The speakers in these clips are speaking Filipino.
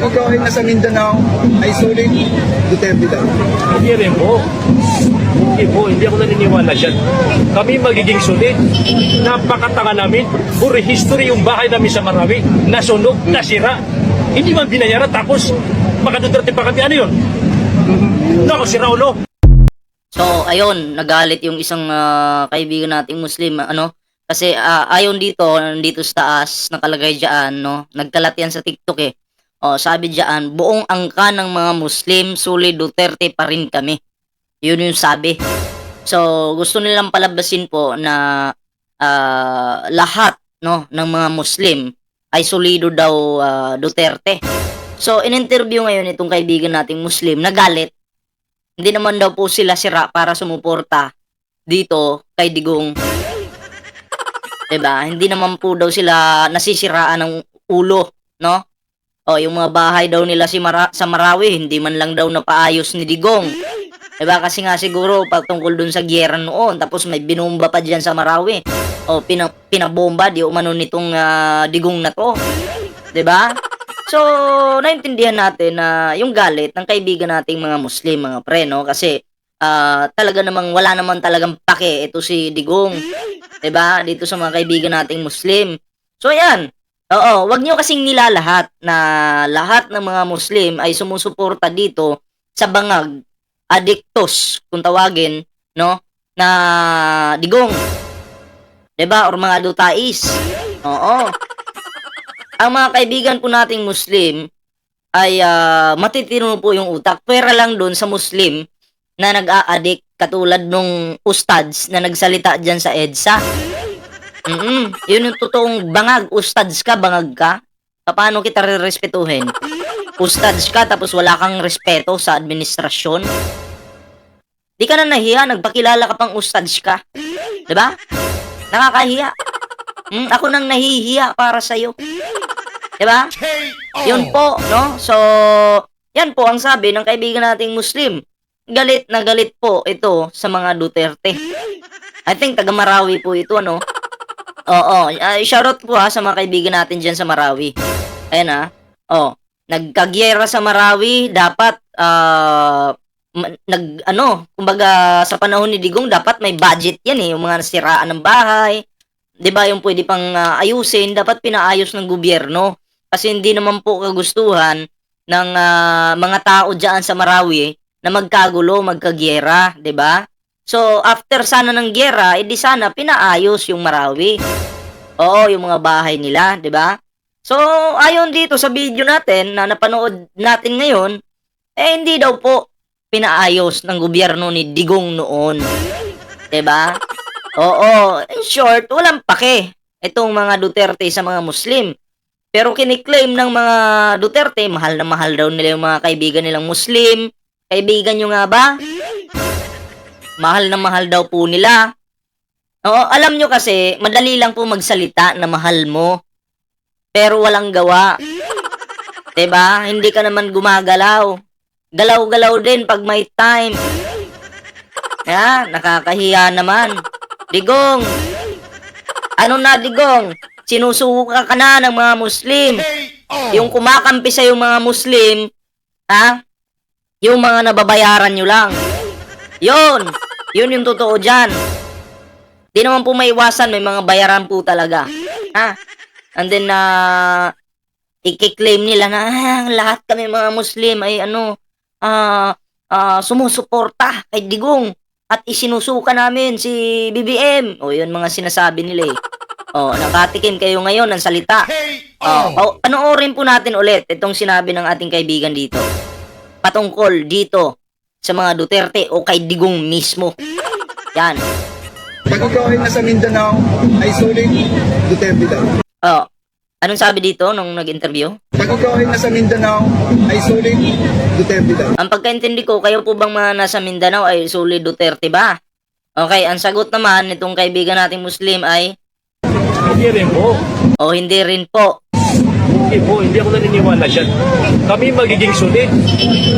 Pag ikaw ay nasa Mindanao, ay sulit Duterte daw. Hindi rin po. Hindi po, hindi ako naniniwala siya. Kami magiging sulit. Napakatanga namin. Puro history yung bahay namin sa Marawi. Nasunog, nasira. Hindi man binayaran tapos makadudarte pa kami. Ano yun? Nako, si Raulo. So, ayun, nagalit yung isang ah, kaibigan nating Muslim, ano? Kasi ah, ayon dito, nandito sa taas, nakalagay diyan, no? Nagkalat yan sa TikTok eh. Oh, sabi diyan, buong angka ng mga Muslim, suli Duterte pa rin kami. Yun yung sabi. So, gusto nilang palabasin po na ah, lahat, no, ng mga Muslim ay solido daw ah, Duterte. So, in-interview ngayon itong kaibigan nating Muslim, nagalit hindi naman daw po sila sira para sumuporta dito kay Digong. 'Di ba? Hindi naman po daw sila nasisiraan ng ulo, no? O yung mga bahay daw nila si Mara- sa Marawi, hindi man lang daw napaayos ni Digong. 'Di ba? Kasi nga siguro patungkol dun sa giyera noon, tapos may binumba pa diyan sa Marawi. O pina- pinabomba di umano nitong ah, Digong na to. 'Di ba? So, naintindihan natin na yung galit ng kaibigan nating mga Muslim, mga pre, no? Kasi ah, talaga namang wala naman talagang pake ito si Digong. 'Di ba? Dito sa mga kaibigan nating Muslim. So, ayan. Oo, wag niyo kasing nilalahat na lahat ng mga Muslim ay sumusuporta dito sa bangag adiktos kung tawagin, no? Na Digong. 'Di ba? Or mga dutais. Oo ang mga kaibigan po nating Muslim ay ah, matitino po yung utak. Pwera lang doon sa Muslim na nag-a-addict katulad nung ustads na nagsalita dyan sa EDSA. Mm Yun yung totoong bangag. Ustads ka, bangag ka. Paano kita re-respetuhin? Ustads ka tapos wala kang respeto sa administrasyon. Di ka na nahiya, nagpakilala ka pang ustads ka. 'Di ba? Nakakahiya. Mm, ako nang nahihiya para sa'yo. 'Di ba? Yun po, no? So, yan po ang sabi ng kaibigan nating Muslim. Galit na galit po ito sa mga Duterte. I think taga Marawi po ito, ano? Oo, uh, shoutout po ha sa mga kaibigan natin dyan sa Marawi. Ayan ha. Oh, nagkagyera sa Marawi, dapat ma- nag ano, kumbaga sa panahon ni Digong dapat may budget yan eh, yung mga nasiraan ng bahay. 'Di ba yung pwede pang ah, ayusin, dapat pinaayos ng gobyerno. Kasi hindi naman po kagustuhan ng ah, mga tao diyan sa Marawi na magkagulo, magkagyera, 'di ba? So, after sana ng gyera, edi sana pinaayos yung Marawi. Oo, yung mga bahay nila, 'di ba? So, ayon dito sa video natin na napanood natin ngayon, eh hindi daw po pinaayos ng gobyerno ni Digong noon. 'Di ba? Oo, in short, walang pake itong mga Duterte sa mga Muslim. Pero kiniklaim ng mga Duterte, mahal na mahal daw nila yung mga kaibigan nilang Muslim. Kaibigan nyo nga ba? Mahal na mahal daw po nila. Oo, alam nyo kasi, madali lang po magsalita na mahal mo. Pero walang gawa. ba? Hindi ka naman gumagalaw. Galaw-galaw din pag may time. Ya, nakakahiya naman. Digong. Ano na, Digong? Sinusuka ka na ng mga Muslim. Yung kumakampi sa yung mga Muslim, ha? Yung mga nababayaran nyo lang. Yun. Yun yung totoo dyan. Di naman po maiwasan, may mga bayaran po talaga. Ha? And then, na ikiklaim nila na ah, lahat kami mga Muslim ay ano, ah, ah, sumusuporta kay Digong at isinusuka namin si BBM. O yun mga sinasabi nila eh. O, nakatikim kayo ngayon ng salita. O, pa- panoorin po natin ulit itong sinabi ng ating kaibigan dito. Patungkol dito sa mga Duterte o kay Digong mismo. Yan. Pag ikaw ay nasa Mindanao, ay sulit Duterte daw. O, anong sabi dito nung nag-interview? Pag ikaw ay nasa Mindanao, ay sulit Duterte daw. Ang pagkaintindi ko, kayo po bang mga nasa Mindanao ay suli Duterte ba? Okay, ang sagot naman nitong kaibigan nating Muslim ay Hindi rin po. o hindi rin po. Hindi po, hindi ako naniniwala siya. Kami magiging sulit.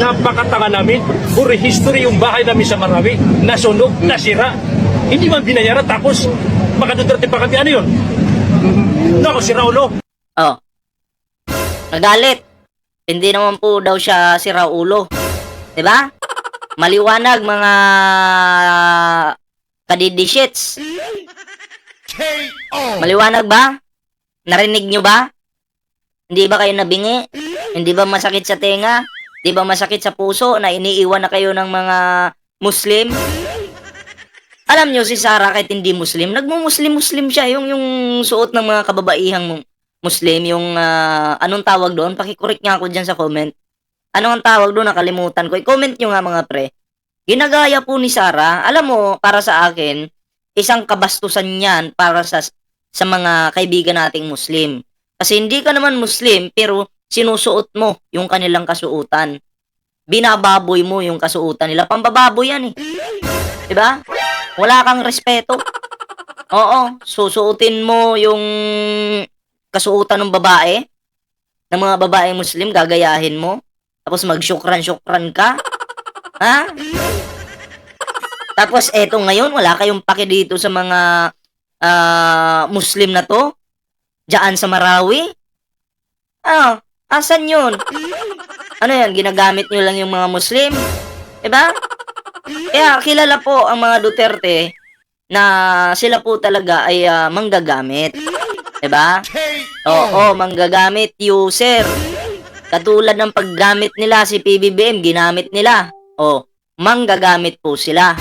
Napakatanga namin. Puro history yung bahay namin sa Marawi. Nasunog, nasira. Hindi man binayaran tapos makadudarte pa kami. Ano yun? Nako, si Raulo. Oh. Nagalit. Hindi naman po daw siya si Raulo. 'Di ba? Maliwanag mga kadidishits. Maliwanag ba? Narinig nyo ba? Hindi ba kayo nabingi? Hindi ba masakit sa tenga? Hindi ba masakit sa puso na iniiwan na kayo ng mga Muslim? Alam nyo si Sarah kahit hindi Muslim, nagmo-Muslim-Muslim siya. Yung, yung suot ng mga kababaihang mu- Muslim, yung ah, anong tawag doon? Pakikorek nga ako dyan sa comment. Ano ang tawag doon? Nakalimutan ko. I-comment nyo nga mga pre. Ginagaya po ni Sarah. Alam mo, para sa akin, isang kabastusan yan para sa sa mga kaibigan nating Muslim. Kasi hindi ka naman Muslim, pero sinusuot mo yung kanilang kasuutan. Binababoy mo yung kasuutan nila. Pambababoy yan eh. Diba? Wala kang respeto. Oo, susuotin mo yung kasuutan ng babae, ng mga babae Muslim, gagayahin mo. Tapos magsyukran-syukran ka. Ha? Tapos eto ngayon, wala kayong pake dito sa mga ah, Muslim na to? Diyan sa Marawi? Ano? Asan yun? Ano yan? Ginagamit nyo lang yung mga Muslim? Diba? Kaya kilala po ang mga Duterte na sila po talaga ay ah, manggagamit. Diba? Oo, manggagamit user. Katulad ng paggamit nila si PBBM, ginamit nila. O, manggagamit po sila.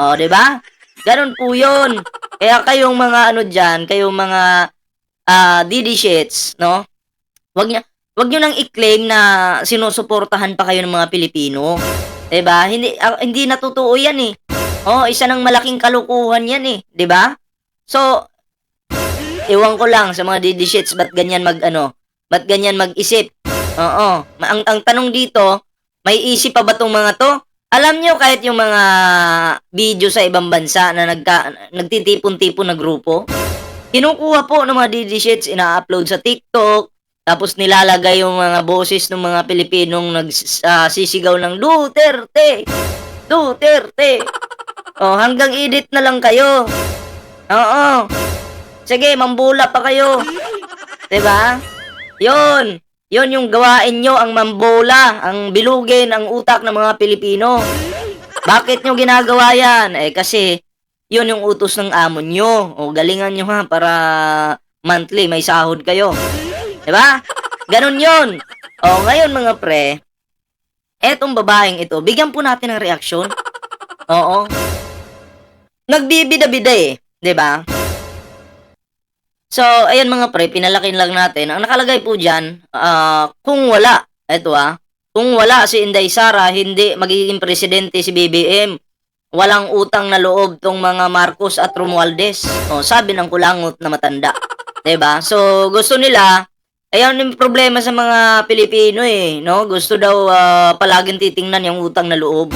O, di ba? Ganon po yun. Kaya kayong mga ano dyan, kayong mga ah DD no? Wag niya, wag niyo nang i-claim na sinusuportahan pa kayo ng mga Pilipino. 'Di ba? Hindi ah, hindi natutuo 'yan eh. Oh, isa ng malaking kalukuhan 'yan eh, 'di ba? So Iwan ko lang sa mga DD shits ba't ganyan mag ano, ba't ganyan mag-isip. Oo. Ang, ang tanong dito, may isip pa ba tong mga to? Alam nyo kahit yung mga video sa ibang bansa na nagka, nagtitipon-tipon na grupo, kinukuha po ng mga DD shits, ina-upload sa TikTok, tapos nilalagay yung mga boses ng mga Pilipinong nagsisigaw ng Duterte! Duterte! Oh, hanggang edit na lang kayo. Oo. Sige, mambula pa kayo. 'Di ba? 'Yon. 'Yon yung gawain nyo, ang mambula, ang bilugin ang utak ng mga Pilipino. Bakit nyo ginagawa yan? Eh kasi, yun yung utos ng amo nyo. O galingan nyo ha para monthly may sahod kayo. ba? Ganon yun. O ngayon mga pre, etong babaeng ito, bigyan po natin ng reaksyon. Oo. Nagbibida-bida eh. ba? So, ayan mga pre, pinalakin lang natin. Ang nakalagay po dyan, ah, kung wala, eto ah, kung wala si Inday Sara, hindi magiging presidente si BBM. Walang utang na loob tong mga Marcos at Romualdez. O, sabi ng kulangot na matanda. ba? So, gusto nila, ayan yung problema sa mga Pilipino eh, no? Gusto daw ah, palaging titingnan yung utang na loob.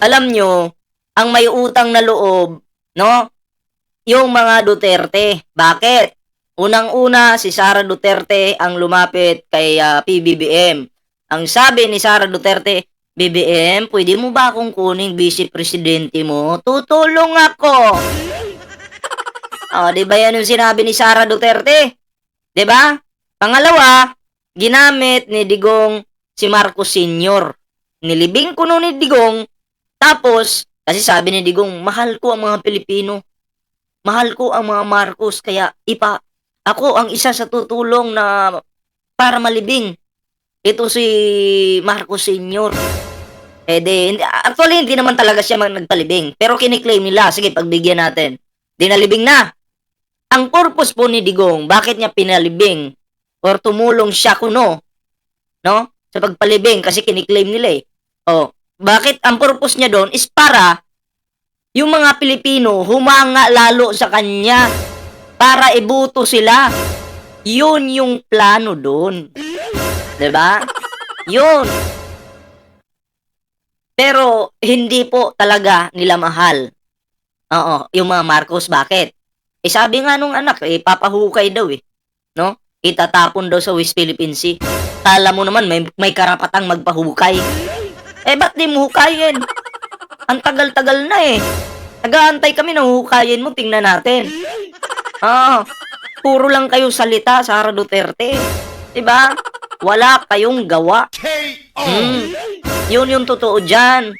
Alam nyo, ang may utang na loob, no? Yung mga Duterte. Bakit? Unang-una, si Sara Duterte ang lumapit kay ah, PBBM. Ang sabi ni Sara Duterte, BBM, pwede mo ba akong kuning vice presidente mo? Tutulong ako. Oh, 'di ba 'yan yung sinabi ni Sara Duterte? 'Di ba? Pangalawa, ginamit ni Digong si Marcos Sr. Nilibing kuno ni Digong. Tapos, kasi sabi ni Digong, mahal ko ang mga Pilipino. Mahal ko ang mga Marcos kaya ipa ako ang isa sa tutulong na para malibing. Ito si Marcos Sr. Hindi- actually hindi naman talaga siya nagpalibing. Pero kiniklaim nila, sige pagbigyan natin. Di nalibing na. Ang purpose po ni Digong, bakit niya pinalibing? Or tumulong siya kuno? No? Sa pagpalibing kasi kiniklaim nila eh. Oh, bakit ang purpose niya doon is para yung mga Pilipino humanga lalo sa kanya para ibuto sila. Yun yung plano doon. 'Di ba? Yun. Pero hindi po talaga nila mahal. Oo, yung mga Marcos bakit? Eh sabi nga nung anak, eh papahukay daw eh. No? Itatapon daw sa West Philippine Sea. Kala mo naman may, may karapatang magpahukay. Eh ba't di mo hukayin? Ang tagal-tagal na eh. Nagaantay kami na hukayin mo, tingnan natin. Oo. Puro lang kayo salita, Sara Duterte. 'Di ba? Wala kayong gawa. Mm. Yun yung totoo dyan.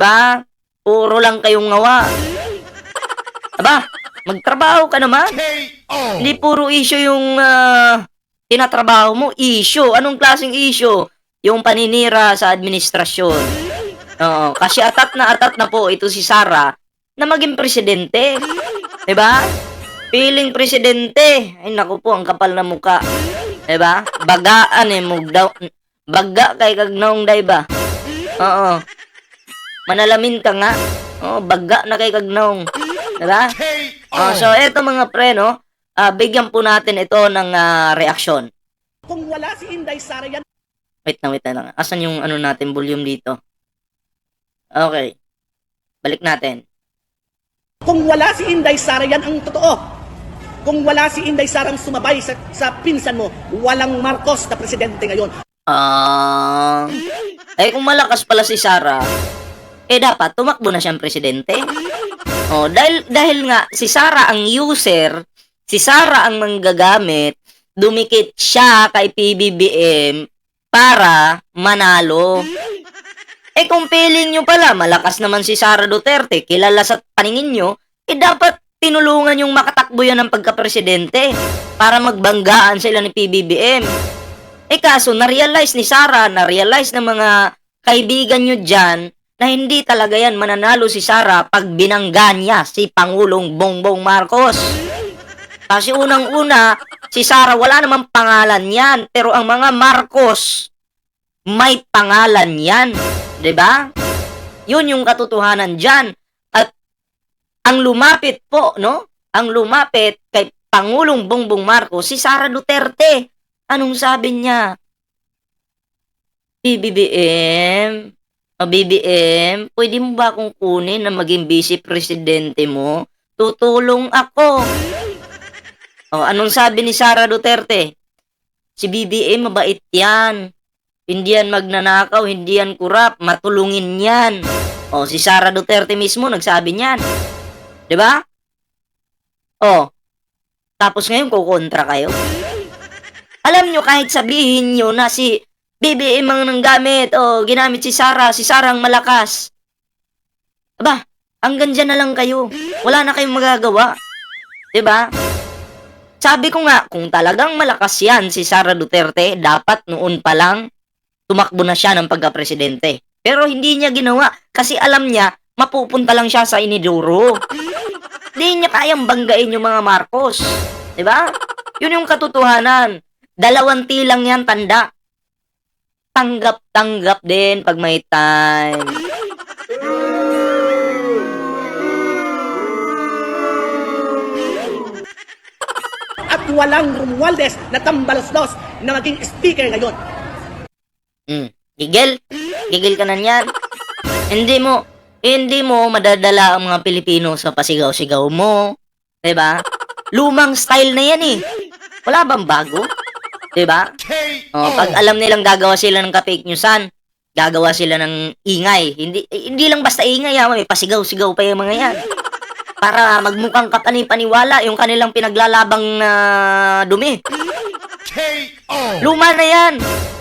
ba? Puro lang kayong ngawa. Aba, magtrabaho ka naman. Hindi puro issue yung ah, tinatrabaho mo. Issue. Anong klaseng issue? Yung paninira sa administrasyon. Oo, kasi atat na atat na po ito si Sara na maging presidente. 'Di ba? Piling presidente. Ay naku po, ang kapal na muka. 'Di ba? Bagaan eh mo daw. Baga kay kagnaong day ba? Oo. Manalamin ka nga. Oo, baga na kay kagnaong. 'Di ba? Oh, so eto mga pre no, ah, bigyan po natin ito ng ah, reaksyon. Kung wala si Inday Sara yan, Wait na, wait na lang. Asan yung ano natin, volume dito? Okay. Balik natin. kung wala si Inday Sara yan ang totoo. Kung wala si Inday Sara ang sumabay sa, sa pinsan mo, walang Marcos na presidente ngayon. Ah, eh kung malakas pala si Sara, eh dapat tumakbo na siyang presidente. Oh, dahil dahil nga si Sara ang user, si Sara ang manggagamit, dumikit siya kay PBBM para manalo. Eh kung feeling nyo pala, malakas naman si Sara Duterte, kilala sa paningin nyo, eh dapat tinulungan yung makatakbo yan ng pagka-presidente para magbanggaan sila ni PBBM. Eh kaso, na-realize ni Sara, na-realize ng mga kaibigan nyo dyan, na hindi talaga yan mananalo si Sara pag binangga niya si Pangulong Bongbong Marcos. Kasi unang-una, si Sara wala namang pangalan yan, pero ang mga Marcos, may pangalan yan. ba? Yun yung katotohanan dyan. Ang lumapit po, no? Ang lumapit kay Pangulong Bongbong Marcos, si Sara Duterte. Anong sabi niya? BBM, o BBM, pwede mo ba akong kunin na maging vice presidente mo? Tutulong ako. O, anong sabi ni Sara Duterte? Si BBM mabait yan. Hindi yan magnanakaw, hindi yan kurap, matulungin yan. O, si Sara Duterte mismo nagsabi niyan. 'Di ba? O, tapos ngayon kukontra kayo. Alam nyo, kahit sabihin nyo na si BBM ang nanggamit, o ginamit si Sara, si Sara ang malakas. Aba, hanggang dyan na lang kayo. Wala na kayong magagawa. 'Di ba? Sabi ko nga, kung talagang malakas yan si Sara Duterte, dapat noon pa lang tumakbo na siya ng pagka-presidente. Pero hindi niya ginawa kasi alam niya mapupunta lang siya sa iniduro. Hindi niya kayang banggain yung mga Marcos. 'Di ba? Yun yung katotohanan. Dalawang tilang yan tanda. Tanggap-tanggap din pag may time. At walang Romualdez na tambalos-los na maging speaker ngayon. Mm. Gigil? Gigil ka na niyan? Hindi mo, hindi mo madadala ang mga Pilipino sa pasigaw-sigaw mo. 'Di ba? Lumang style na yan eh. Wala bang bago? 'Di ba? Oh, pag alam nilang gagawa sila ng ka-fake newsan, gagawa sila ng ingay. Hindi hindi lang basta ingay, ha, may pasigaw-sigaw pa yung mga yan. Para magmukhang kapani-paniwala yung kanilang pinaglalabang na dumi. Luma na yan.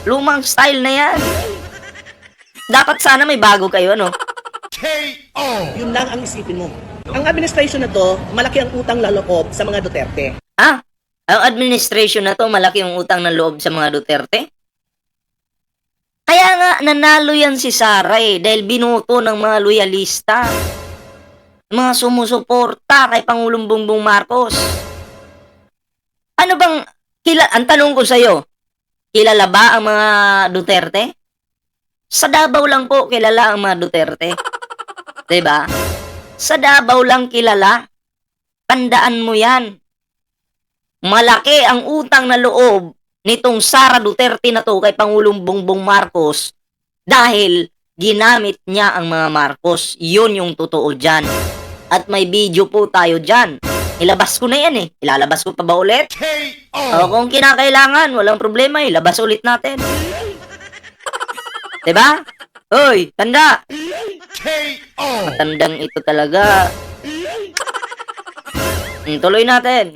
Lumang style na yan. Dapat sana may bago kayo, ano? Yun lang ang isipin mo. Ang administration na to, malaki ang utang laloob sa mga Duterte. Ah, ang administration na to, malaki yung utang ng loob sa mga Duterte. Kaya nga, nanalo yan si Sara eh, dahil binuto ng mga loyalista. Mga sumusuporta kay Pangulong Bongbong Marcos. Ano bang, kila, ang tanong ko sa'yo, kilala ba ang mga Duterte? Sa Davao lang po kilala ang mga Duterte. 'Di ba? Sa Davao lang kilala. Tandaan mo 'yan. Malaki ang utang na loob nitong Sara Duterte na to kay Pangulong Bongbong Marcos dahil ginamit niya ang mga Marcos. Yun yung totoo dyan. At may video po tayo dyan. Ilabas ko na yan eh. Ilalabas ko pa ba ulit? O kung kinakailangan, walang problema, ilabas ulit natin. 'Di ba? Hoy, tanda. Tandang ito talaga. Mm, tuloy natin.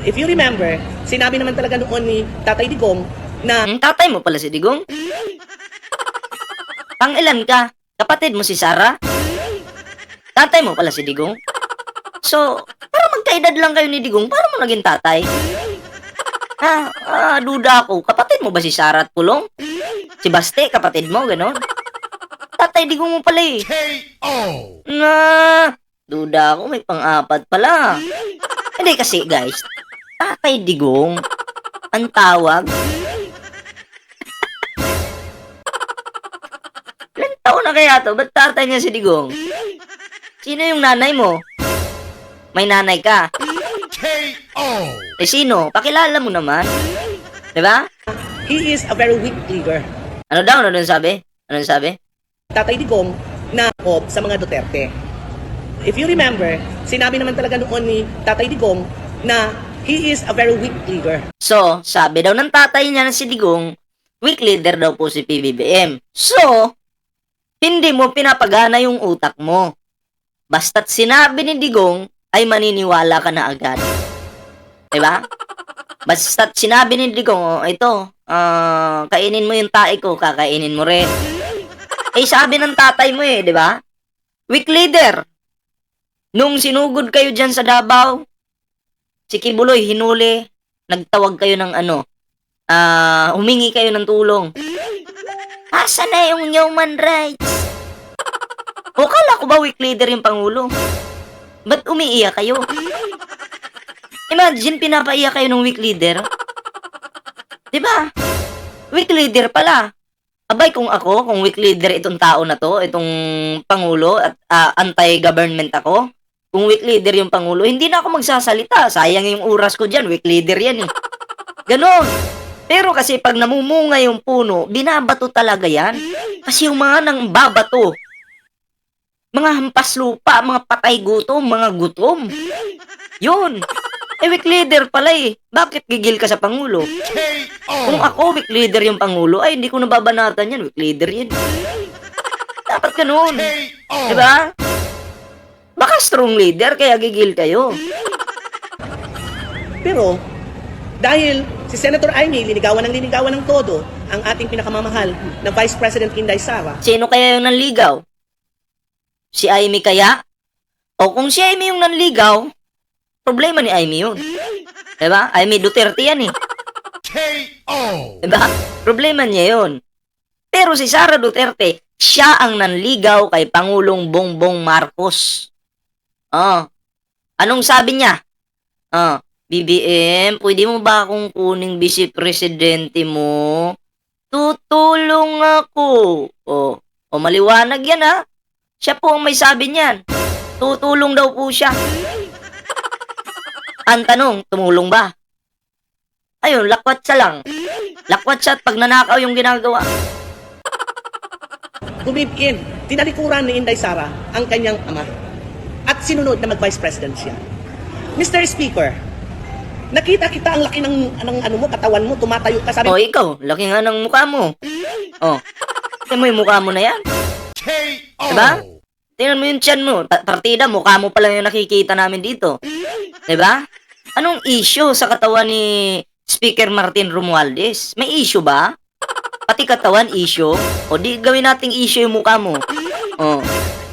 If you remember, sinabi naman talaga noon ni Tatay Digong na Ang tatay mo pala si Digong? Pang ilan ka? Kapatid mo si Sarah? Tatay mo pala si Digong? So, para magkaedad lang kayo ni Digong, paano mo naging tatay? Ha? Ah, duda ako. Kapatid mo ba si Sarah at Pulong? Si Baste, kapatid mo, ganon? Tatay Digong mo pala eh. Na, duda ako, may pang-apat pala. Hindi kasi, guys, Tatay Digong, ang tawag, Ilan taon na kaya to? Ba't tatay niya si Digong? Sino yung nanay mo? May nanay ka. Eh sino? Pakilala mo naman. Di ba? he is a very weak leader. Ano daw? Ano dun sabi? Ano dun sabi? Tatay Digong na of sa mga Duterte. If you remember, sinabi naman talaga noon ni Tatay Digong na he is a very weak leader. So, sabi daw ng tatay niya na si Digong, weak leader daw po si PBBM. So, hindi mo pinapagana yung utak mo. Basta't sinabi ni Digong, ay maniniwala ka na agad. Diba? Basta't sinabi ni Digong, oh, ito, ah, kainin mo yung tae ko, kakainin mo rin. Eh, sabi ng tatay mo eh, di ba? Weak leader. Nung sinugod kayo dyan sa Davao, si Kibuloy hinuli, nagtawag kayo ng ano, ah, humingi kayo ng tulong. Asa na yung human rights? O kala ko ba weak leader yung Pangulo? Ba't umiiyak kayo? Imagine, pinapaiyak kayo ng weak leader. Diba? Weak leader pala. Abay, kung ako, kung weak leader itong tao na to, itong Pangulo at ah, anti-government ako, kung weak leader yung Pangulo, hindi na ako magsasalita. Sayang yung oras ko dyan, weak leader yan eh. Ganon. Pero kasi pag namumunga yung puno, binabato talaga yan. Kasi yung mga nang babato, mga hampas lupa, mga patay gutom, mga gutom. Yun. Eh, weak leader pala eh. Bakit gigil ka sa Pangulo? Kung ako weak leader yung Pangulo, ay hindi ko nababanatan yan. Weak leader yan. Dapat ganun. Diba? Baka strong leader, kaya gigil kayo. Pero, dahil si Senator Amy linigawan ng linigawan ng todo ang ating pinakamamahal na Vice President Inday Sara, Sino kaya yung nanligaw? Si Amy kaya? O kung si Amy yung nanligaw, problema ni Amy yun. Diba? Amy Duterte yan eh. Diba? Problema niya yun. Pero si Sara Duterte, siya ang nanligaw kay Pangulong Bongbong Marcos. Oh. Anong sabi niya? Oh, BBM, pwede mo ba akong kuning vice presidente mo? Tutulong ako. Oh, o maliwanag yan ha. Siya po ang may sabi niyan. Tutulong daw po siya. Ang tanong, tumulong ba? Ayun, lakwat siya lang. Lakwat siya at pag nanakaw yung ginagawa. in, tinalikuran ni Inday Sara ang kanyang ama at sinunod na mag-Vice President siya. Mr. Speaker, nakita kita ang laki ng, ng ano mo, katawan mo, tumatayo ka. Sabi O ikaw, laki nga ng mukha mo. O, tingnan mo yung mukha mo na yan. Diba? Tingnan mo yung tiyan mo. Pa- partida, mukha mo pa lang yung nakikita namin dito. Diba? Anong issue sa katawan ni Speaker Martin Romualdez? May issue ba? Pati katawan, issue? O di gawin nating issue yung mukha mo. O,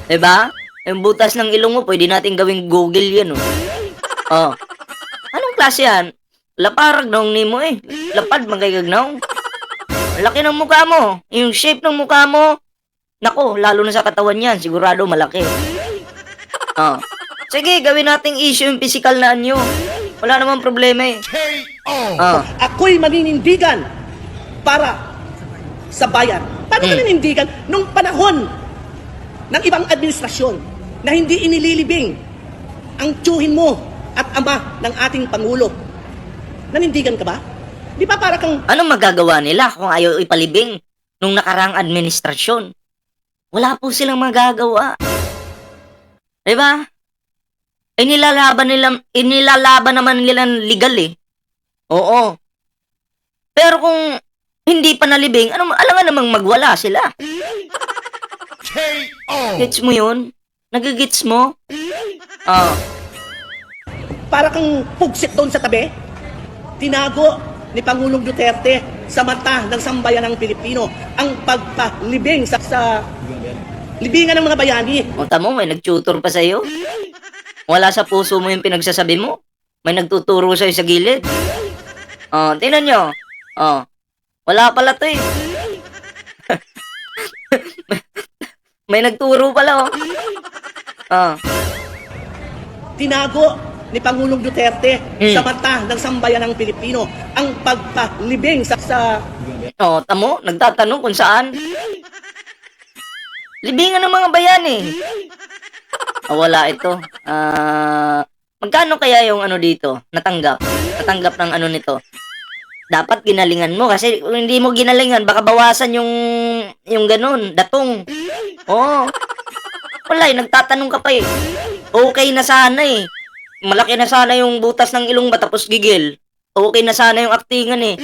diba? Yung butas ng ilong mo, pwede nating gawing Google yan, o. O, anong klase yan? Laparag nung ni mo eh. Lapad magagagnaw. Laki ng mukha mo. Yung shape ng mukha mo, Nako, lalo na sa katawan yan, sigurado malaki. Oh. Sige, gawin nating issue yung physical na anyo. Wala namang problema eh. Oh. ako'y maninindigan para sa bayan. Paano ka Hmm. nanindigan nung panahon ng ibang administrasyon na hindi inililibing ang tsuhin mo at ama ng ating Pangulo? Nanindigan ka ba? Di ba para kang Anong magagawa nila kung ayaw ipalibing nung nakarang administrasyon? Wala po silang magagawa. Diba? Inilalaban nila, inilalaban naman nila ng legal eh. Oo. Pero kung hindi pa nalibing, ano, alam nga namang magwala sila. Gets mo yun? Nagigits mo? Oh. para kang pugsit doon sa tabi? Tinago ni Pangulong Duterte sa mata ng sambayanang Pilipino ang pagpalibing sa, sa libingan ng mga bayani. O tamo, may nag-tutor pa sa'yo. Wala sa puso mo yung pinagsasabi mo. May nagtuturo sa'yo sa gilid. O, tingnan nyo. O, wala pala to eh. may nagturo pala oh. O, Tinago ni Pangulong Duterte Hmm. sa mata ng sambayanang Pilipino ang pagpalibing sa, sa o, tamo, nagtatanong kung saan. Libingan ng mga bayan eh. Ah, wala ito. Ah, magkano kaya yung ano dito? Natanggap. Natanggap ng ano nito. Dapat ginalingan mo kasi kung hindi mo ginalingan baka bawasan yung yung ganun, datong. Oo. Wala, eh, nagtatanong ka pa eh. Okay na sana eh. Malaki na sana yung butas ng ilong ba tapos gigil. Okay na sana yung aktingan eh.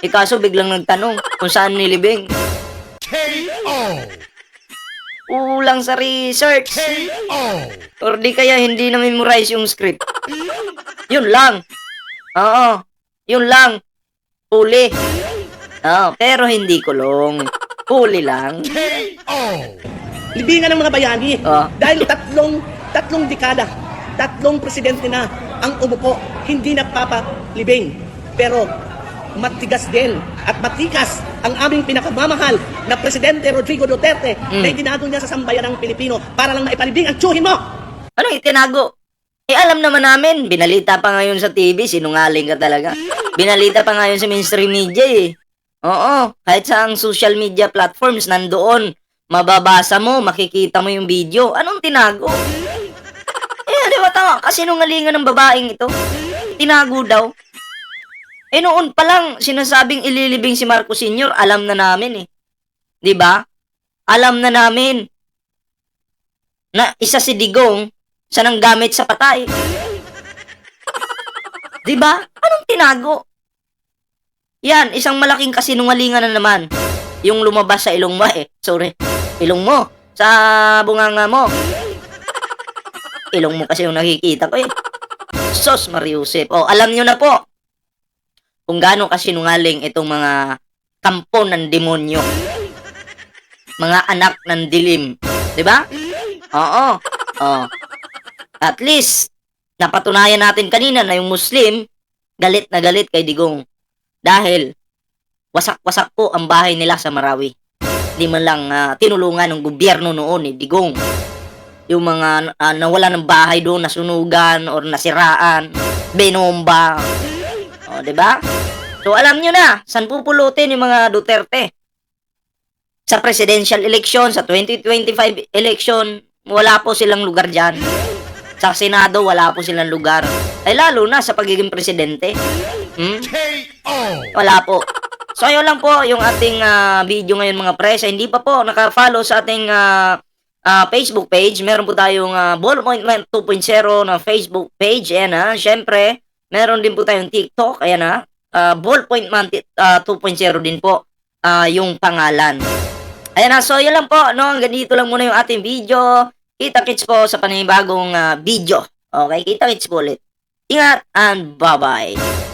Eh kaso biglang nagtanong kung saan nilibing. Kulang sa research. Or di kaya hindi na-memorize yung script. Yun lang. Oo. Yun lang. Huli. Oo, pero hindi kulong. Huli lang. libingan ng mga bayani Ah. dahil tatlong tatlong dekada, tatlong presidente na ang umupo, hindi napapalibing. Pero matigas din at matikas ang aming pinakamamahal na Presidente Rodrigo Duterte Mm. na itinago niya sa sambayan ng Pilipino para lang maipalibing ang tsuhin mo. Ano itinago? Eh alam naman namin, binalita pa ngayon sa TV, sinungaling ka talaga. Binalita pa ngayon sa mainstream media eh. Oo, kahit sa ang social media platforms nandoon, mababasa mo, makikita mo yung video. Anong tinago? Eh, di ba tama? Kasi nungalingan ng babaeng ito. Tinago daw. Eh noon pa lang, sinasabing ililibing si Marcos Sr., alam na namin eh. Di ba? Alam na namin na isa si Digong sa nang gamit sa patay. Di ba? Anong tinago? Yan, isang malaking kasinungalingan na naman. Yung lumabas sa ilong mo eh. Sorry. Ilong mo. Sa bunganga mo. Ilong mo kasi yung nakikita ko eh. Sos Mariusip. O, alam nyo na po kung gaano kasinungaling itong mga kampo ng demonyo. Mga anak ng dilim. Di ba? Oo. Oo. At least, napatunayan natin kanina na yung Muslim, galit na galit kay Digong. Dahil, wasak-wasak po ang bahay nila sa Marawi. Hindi man lang ah, tinulungan ng gobyerno noon ni Digong. Yung mga ah, nawala ng bahay doon, nasunugan or nasiraan, benomba. O, di ba? So, alam nyo na, saan pupulutin yung mga Duterte? Sa presidential election, sa 2025 election, wala po silang lugar dyan. Sa Senado, wala po silang lugar. Ay lalo na sa pagiging presidente. Hmm? Wala po. So ayun lang po yung ating ah, video ngayon mga pre. Sa hindi pa po naka-follow sa ating ah, ah, Facebook page, meron po tayong uh, Ballpoint Man 2.0 na Facebook page. Ayan ha. Siyempre, meron din po tayong TikTok. Ayan ha. Ah, Ballpoint Man ah, 2.0 din po ah, yung pangalan. Ayan na, so yun lang po, no? Hanggang dito lang muna yung ating video. Kita-kits po sa panibagong ah, video. Okay, kita-kits po ulit. Ingat and bye-bye.